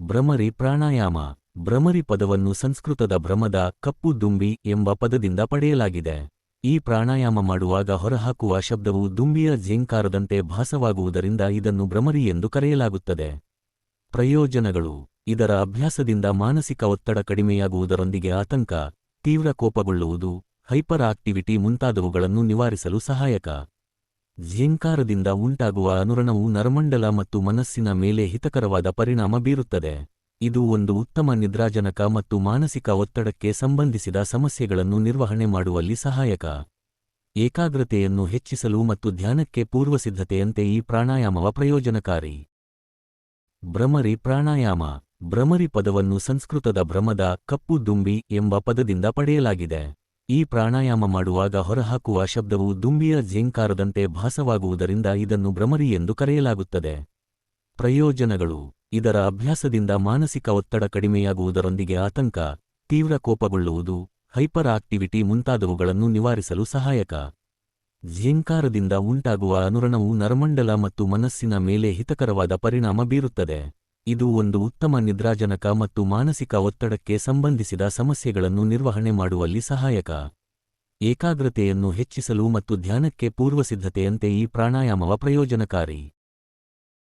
ಭ್ರಮರಿ ಪ್ರಾಣಾಯಾಮ. ಭ್ರಮರಿ ಪದವನ್ನು ಸಂಸ್ಕೃತದ ಭ್ರಮದ ಕಪ್ಪು ದುಂಬಿ ಎಂಬ ಪದದಿಂದ ಪಡೆಯಲಾಗಿದೆ. ಈ ಪ್ರಾಣಾಯಾಮ ಮಾಡುವಾಗ ಹೊರಹಾಕುವ ಶಬ್ದವು ದುಂಬಿಯ ಝೇಂಕಾರದಂತೆ ಭಾಸವಾಗುವುದರಿಂದ ಇದನ್ನು ಭ್ರಮರಿ ಎಂದು ಕರೆಯಲಾಗುತ್ತದೆ. ಪ್ರಯೋಜನಗಳು. ಇದರ ಅಭ್ಯಾಸದಿಂದ ಮಾನಸಿಕ ಒತ್ತಡ ಕಡಿಮೆಯಾಗುವುದರೊಂದಿಗೆ ಆತಂಕ, ತೀವ್ರ ಕೋಪಗೊಳ್ಳುವುದು, ಹೈಪರ್ ಆಕ್ಟಿವಿಟಿ ಮುಂತಾದವುಗಳನ್ನು ನಿವಾರಿಸಲು ಸಹಾಯಕ. ಝೇಂಕಾರದಿಂದ ಉಂಟಾಗುವ ಅನುರಣವು ನರಮಂಡಲ ಮತ್ತು ಮನಸ್ಸಿನ ಮೇಲೆ ಹಿತಕರವಾದ ಪರಿಣಾಮ ಬೀರುತ್ತದೆ. ಇದು ಒಂದು ಉತ್ತಮ ನಿದ್ರಾಜನಕ ಮತ್ತು ಮಾನಸಿಕ ಒತ್ತಡಕ್ಕೆ ಸಂಬಂಧಿಸಿದ ಸಮಸ್ಯೆಗಳನ್ನು ನಿರ್ವಹಣೆ ಮಾಡುವಲ್ಲಿ ಸಹಾಯಕ. ಏಕಾಗ್ರತೆಯನ್ನು ಹೆಚ್ಚಿಸಲು ಮತ್ತು ಧ್ಯಾನಕ್ಕೆ ಪೂರ್ವಸಿದ್ಧತೆಯಂತೆ ಈ ಪ್ರಾಣಾಯಾಮವ ಪ್ರಯೋಜನಕಾರಿ. ಭ್ರಮರಿ ಪ್ರಾಣಾಯಾಮ. ಭ್ರಮರಿ ಪದವನ್ನು ಸಂಸ್ಕೃತದ ಭ್ರಮದ ಕಪ್ಪು ದುಂಬಿ ಎಂಬ ಪದದಿಂದ ಪಡೆಯಲಾಗಿದೆ. ಈ ಪ್ರಾಣಾಯಾಮ ಮಾಡುವಾಗ ಹೊರಹಾಕುವ ಶಬ್ದವು ದುಂಬಿಯ ಝೇಂಕಾರದಂತೆ ಭಾಸವಾಗುವುದರಿಂದ ಇದನ್ನು ಭ್ರಮರಿ ಎಂದು ಕರೆಯಲಾಗುತ್ತದೆ. ಪ್ರಯೋಜನಗಳು. ಇದರ ಅಭ್ಯಾಸದಿಂದ ಮಾನಸಿಕ ಒತ್ತಡ ಕಡಿಮೆಯಾಗುವುದರೊಂದಿಗೆ ಆತಂಕ, ತೀವ್ರ ಕೋಪಗೊಳ್ಳುವುದು ಹೈಪರ್ ಆಕ್ಟಿವಿಟಿ ಮುಂತಾದವುಗಳನ್ನು ನಿವಾರಿಸಲು ಸಹಾಯಕ. ಝೇಂಕಾರದಿಂದ ಉಂಟಾಗುವ ಅನುರಣವು ನರಮಂಡಲ ಮತ್ತು ಮನಸ್ಸಿನ ಮೇಲೆ ಹಿತಕರವಾದ ಪರಿಣಾಮ ಬೀರುತ್ತದೆ. ಇದು ಒಂದು ಉತ್ತಮ ನಿದ್ರಾಜನಕ ಮತ್ತು ಮಾನಸಿಕ ಒತ್ತಡಕ್ಕೆ ಸಂಬಂಧಿಸಿದ ಸಮಸ್ಯೆಗಳನ್ನು ನಿರ್ವಹಣೆ ಮಾಡುವಲ್ಲಿ ಸಹಾಯಕ. ಏಕಾಗ್ರತೆಯನ್ನು ಹೆಚ್ಚಿಸಲು ಮತ್ತು ಧ್ಯಾನಕ್ಕೆ ಪೂರ್ವಸಿದ್ಧತೆಯಂತೆ ಈ ಪ್ರಾಣಾಯಾಮವ ಪ್ರಯೋಜನಕಾರಿ.